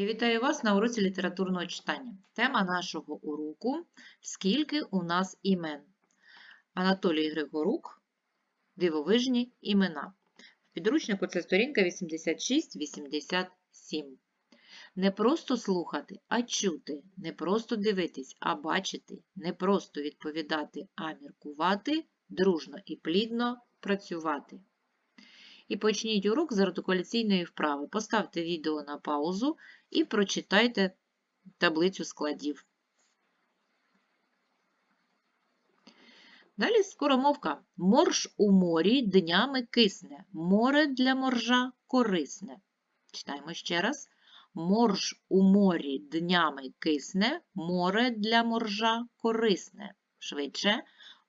Я вітаю вас на уроці літературного читання. Тема нашого уроку Скільки у нас імен? Анатолій Григорук Дивовижні імена. В підручнику це сторінка 86-87. Не просто слухати, а чути, не просто дивитись, а бачити, не просто відповідати, а міркувати, дружно і плідно працювати. І почніть урок з артикуляційної вправи. Поставте відео на паузу і прочитайте таблицю складів. Далі скоромовка. Морж у морі днями кисне, море для моржа корисне. Читаємо ще раз. Морж у морі днями кисне, море для моржа корисне. Швидше.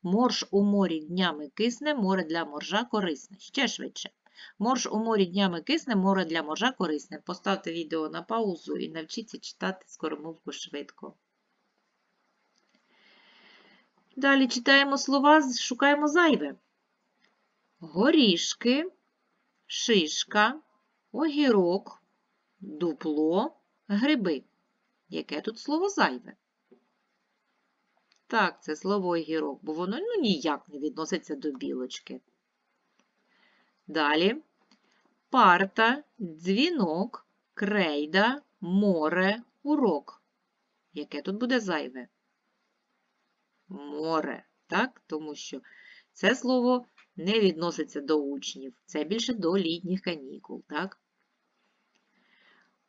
Морж у морі днями кисне, море для моржа корисне. Ще швидше. Морж у морі днями кисне, море для моржа корисне. Поставте відео на паузу і навчіться читати скоромовку швидко. Далі читаємо слова, шукаємо зайве. Горішки, шишка, огірок, дупло, гриби. Яке тут слово зайве? Так, це слово огірок, бо воно ну, ніяк не відноситься до білочки. Далі парта, дзвінок, крейда, море, урок. Яке тут буде зайве? Море, так? Тому що це слово не відноситься до учнів, це більше до літніх канікул, так?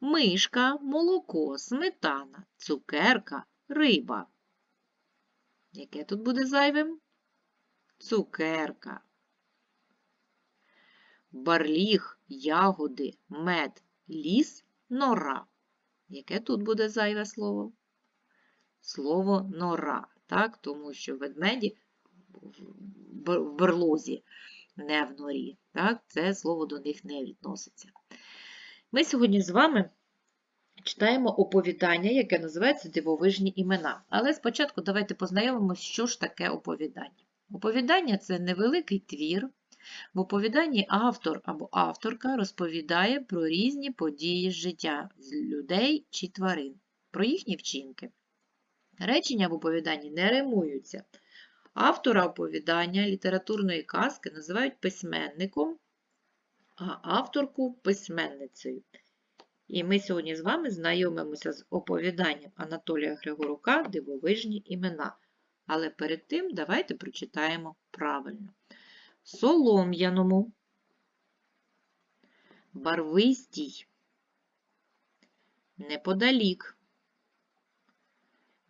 Мишка, молоко, сметана, цукерка, риба. Яке тут буде зайвим? Цукерка барліг, ягоди, мед, ліс, нора. Яке тут буде зайве слово? Слово нора, так? тому що ведмеді в берлозі, не в норі. Так? Це слово до них не відноситься. Ми сьогодні з вами читаємо оповідання, яке називається Дивовижні імена. Але спочатку давайте познайомимося, що ж таке оповідання. Оповідання це невеликий твір. В оповіданні автор або авторка розповідає про різні події з життя людей чи тварин, про їхні вчинки. Речення в оповіданні не римуються. Автора оповідання літературної казки називають письменником, а авторку письменницею. І ми сьогодні з вами знайомимося з оповіданням Анатолія Григорука Дивовижні імена. Але перед тим давайте прочитаємо правильно солом'яному, барвистій, неподалік,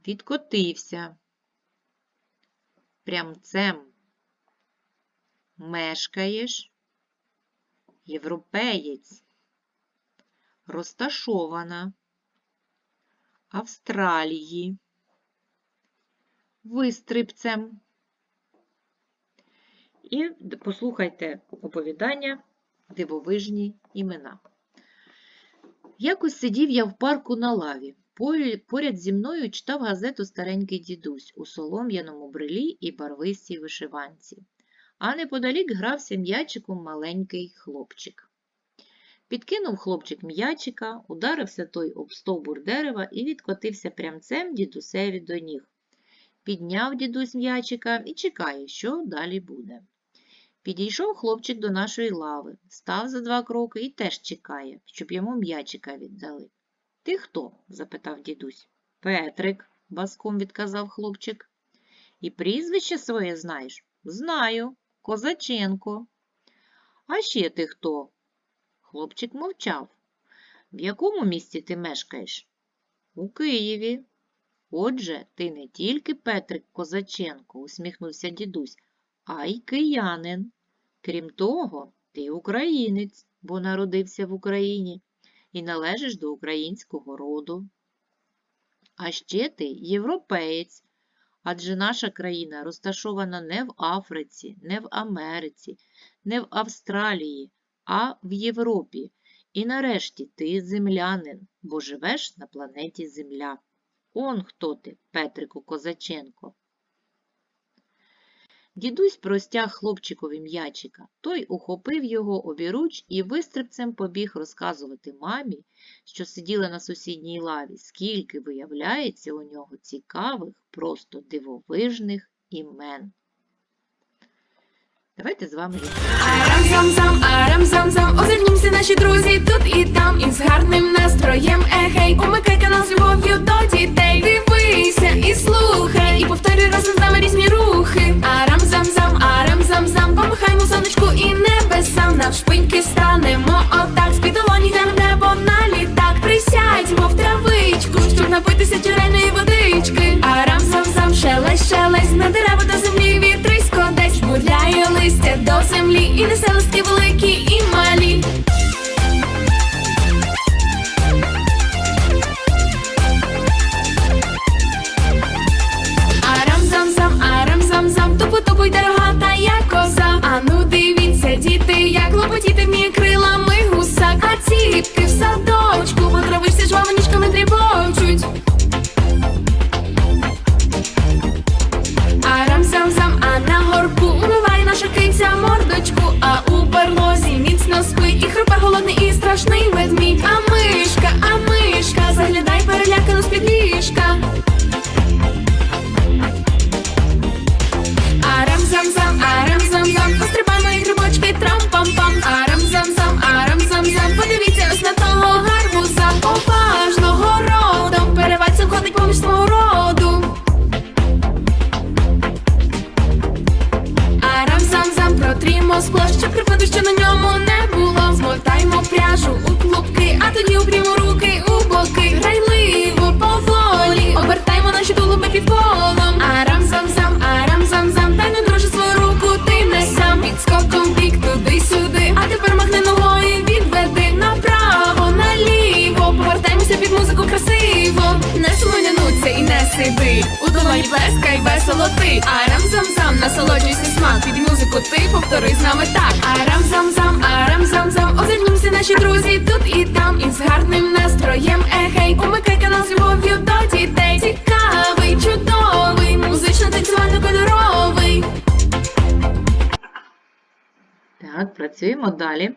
відкотився, прямцем, мешкаєш, європеєць, розташована, Австралії, вистрибцем. І послухайте оповідання Дивовижні імена. Якось сидів я в парку на лаві. Поряд зі мною читав газету старенький дідусь у солом'яному брилі і барвистій вишиванці, а неподалік грався м'ячиком маленький хлопчик. Підкинув хлопчик м'ячика, ударився той об стовбур дерева і відкотився прямцем дідусеві до ніг. Підняв дідусь м'ячика і чекає, що далі буде. Підійшов хлопчик до нашої лави, став за два кроки і теж чекає, щоб йому м'ячика віддали. Ти хто? запитав дідусь. Петрик, баском відказав хлопчик. І прізвище своє знаєш? Знаю, Козаченко. А ще ти хто? Хлопчик мовчав. В якому місті ти мешкаєш? У Києві. Отже, ти не тільки Петрик Козаченко, усміхнувся дідусь, а й киянин. Крім того, ти українець, бо народився в Україні і належиш до українського роду. А ще ти європеєць, адже наша країна розташована не в Африці, не в Америці, не в Австралії, а в Європі. І нарешті ти землянин, бо живеш на планеті Земля. Он хто ти, Петрику Козаченко. Дідусь простяг хлопчикові м'ячика. Той ухопив його обіруч і вистрибцем побіг розказувати мамі, що сиділа на сусідній лаві, скільки виявляється у нього цікавих, просто дивовижних імен. Давайте з вами. Арам-зам-зам, арам-зам-зам, озирнімся наші друзі тут і там, із гарним настроєм, ехей, умикай канал навшпиньки станемо отак, з-під долоні йдемо в небо на літак. Присядьмо в травичку, щоб напитися джерельної водички. Арам-зам-зам, шелесть, шелесть, на дерева до землі вітрисько десь гуляє листя до землі, і несе листки великі Не суманянуться і не сиди. У долоні плескай весело ти. Арам-зам-зам, насолоджуйся смак. Під музику ти повтори з нами так. Арам-зам-зам, арам-зам-зам, озирнімся наші друзі тут і там. Із гарним настроєм, ехей, умикай канал з любов'ю до дітей. Цікавий, чудовий, музично танцювально кольоровий. Так, працюємо далі.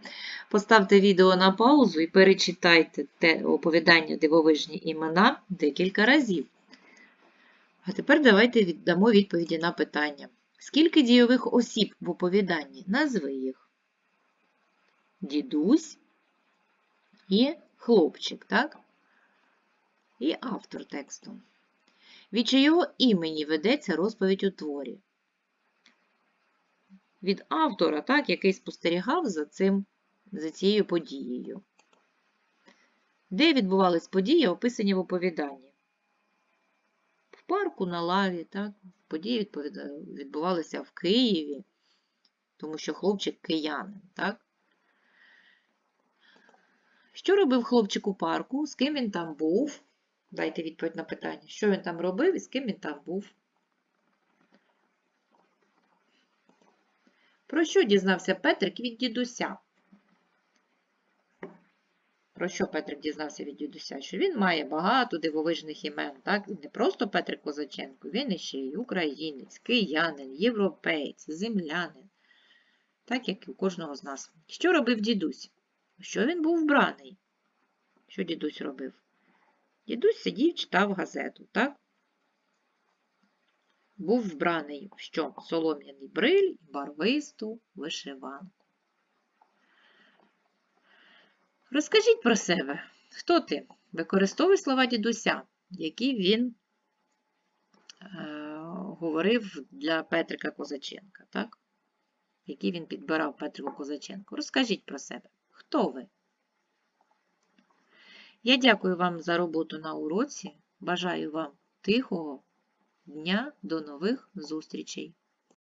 Поставте відео на паузу і перечитайте те оповідання дивовижні імена декілька разів. А тепер давайте віддамо відповіді на питання. Скільки дійових осіб в оповіданні? Назви їх. Дідусь і хлопчик, так? І автор тексту. Від чийого імені ведеться розповідь у творі? від автора, так, який спостерігав за, цим, за цією подією. Де відбувались події, описані в оповіданні? В парку на лаві, так? Події відбувалися в Києві, тому що хлопчик киянин, так? Що робив хлопчик у парку? З ким він там був? Дайте відповідь на питання. Що він там робив і з ким він там був? Про що дізнався Петрик від дідуся? Про що Петрик дізнався від дідуся? Що він має багато дивовижних імен. Так? Не просто Петрик Козаченко, він іще й українець, киянин, європеєць, землянин. Так, як і у кожного з нас. Що робив дідусь? Що він був вбраний? Що дідусь робив? Дідусь сидів, читав газету, так? був вбраний в що? Солом'яний бриль і барвисту вишиванку. Розкажіть про себе. Хто ти? Використовуй слова дідуся, які він е, говорив для Петрика Козаченка, так? Які він підбирав Петрику Козаченку. Розкажіть про себе. Хто ви? Я дякую вам за роботу на уроці. Бажаю вам тихого дня. До нових зустрічей!